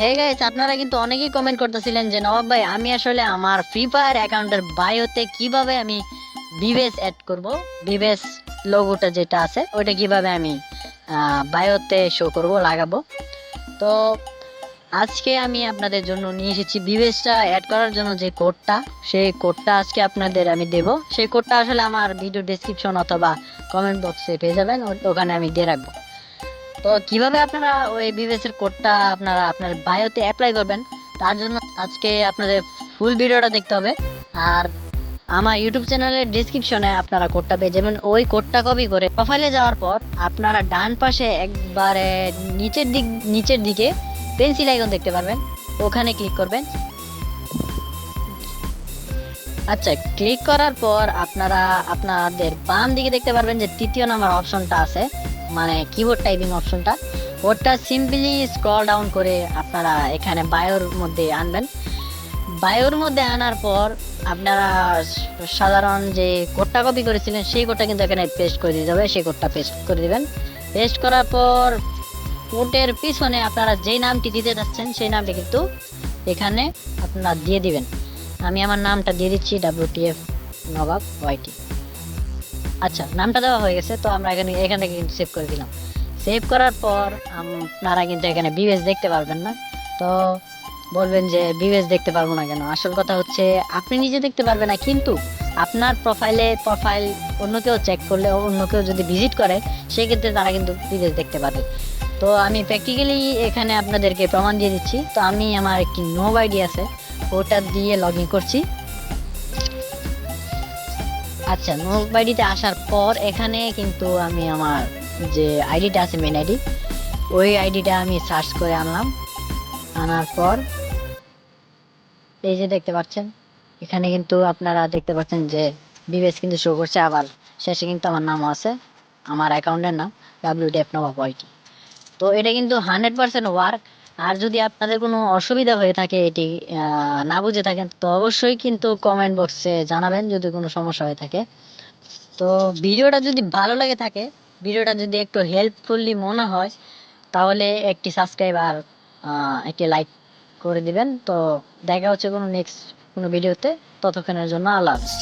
Hey guys আপনারা কিন্তু অনেকেই কমেন্ট করতেছিলেন যে, নবাব ভাই, আমি আসলে আমার ফ্রি ফায়ার অ্যাকাউন্টের বায়োতে কীভাবে আমি বিবেস অ্যাড করব? বিবেস লোগোটা যেটা আছে, ওইটা কীভাবে আমি বায়োতে শো করব, লাগাবো? তো আজকে আমি আপনাদের জন্য নিয়ে এসেছি বিবেসটা অ্যাড করার জন্য যে কোডটা সেই কোডটা আজকে আপনাদের আমি দেব। সেই কোডটা আসলে আমার ভিডিও ডেসক্রিপশন অথবা কমেন্ট বক্সে পেয়ে যাবেন, ওখানে আমি দিয়ে রাখব। তো কীভাবে আপনারা ওই বিবেসের কোডটা আপনারা আপনার বায়োতে অ্যাপ্লাই করবেন, তার জন্য আজকে আপনাদের ফুল ভিডিওটা দেখতে হবে। আর আমার ইউটিউব চ্যানেলের ডিসক্রিপশনে আপনারা কোডটা পেয়ে যাবেন। ওই কোডটা কপি করে প্রোফাইলে যাওয়ার পর আপনারা ডান পাশে একবারে নিচের দিক, নিচের দিকে পেন্সিল আইকন দেখতে পারবেন। ওখানে ক্লিক করবেন। আচ্ছা ক্লিক করার পর আপনারা আপনাদের বাম দিকে দেখতে পারবেন যে তৃতীয় নাম্বার অপশনটা আছে। মানে কিবোর্ড টাইপিং অপশনটা ওটা সিম্পলি স্ক্রল ডাউন করে আপনারা এখানে বায়োর মধ্যে আনবেন। বায়োর মধ্যে আনার পর আপনারা সাধারণ যে কোডটা কপি করেছিলেন, সেই কোডটা কিন্তু এখানে পেস্ট করে দিতে হবে, সেই কোডটা পেস্ট করে দিবেন। পেস্ট করার পর কোডের পিছনে আপনারা যেই নামটি দিতে যাচ্ছেন, সেই নামটি কিন্তু এখানে আপনারা দিয়ে দিবেন। আমি আমার নামটা দিয়ে দিচ্ছি ডাব্লিউটিএফ নবাব ওয়াইটি আচ্ছা নামটা দেওয়া হয়ে গেছে, তো আমরা এখানে এখান থেকে কিন্তু সেভ করে দিলাম। সেভ করার পর আপনারা কিন্তু এখানে বিবেস দেখতে পারবেন না। তো বলবেন যে বিবেস দেখতে পারব না কেন? আসল কথা হচ্ছে, আপনি নিজে দেখতে পারবেন না, কিন্তু আপনার প্রোফাইলে প্রোফাইল অন্য কেউ চেক করলে, অন্য কেউ যদি ভিজিট করে, সেক্ষেত্রে তারা কিন্তু বিবেস দেখতে পাবে। তো আমি প্র্যাকটিক্যালি এখানে আপনাদেরকে প্রমাণ দিয়ে দিচ্ছি। তো আমি আমার একটি নোব আইডি আছে, ওটা দিয়ে লগ ইন করছি। আচ্ছা নোব আইডিতে আসার পর এখানে কিন্তু আমি আমার যে আইডিটা আছে মেন আইডি, ওই আইডিটা আমি সার্চ করে আনলাম। আনার পর এই যে দেখতে পাচ্ছেন, এখানে কিন্তু আপনারা দেখতে পাচ্ছেন যে বিবেস কিন্তু শো করছে, আবার শেষে কিন্তু আমার নাম আছে, আমার অ্যাকাউন্টের নাম ডাব্লিউ ডেফ নবাব ওয়াইটি তো এটা কিন্তু হান্ড্রেড পার্সেন্ট ওয়ার্ক আর যদি আপনাদের কোনো অসুবিধা হয়ে থাকে এটি না বুঝে থাকেন, তো অবশ্যই কিন্তু কমেন্ট বক্সে জানাবেন যদি কোনো সমস্যা হয়ে থাকে। তো ভিডিওটা যদি ভালো লাগে থাকে, ভিডিওটা যদি একটু হেল্পফুলি মনে হয়, তাহলে একটি সাবস্ক্রাইব আর একটি লাইক করে দিবেন। তো দেখা হচ্ছে কোনো নেক্সট কোনো ভিডিওতে ততক্ষণের জন্য আল্লাহ হাফেজ।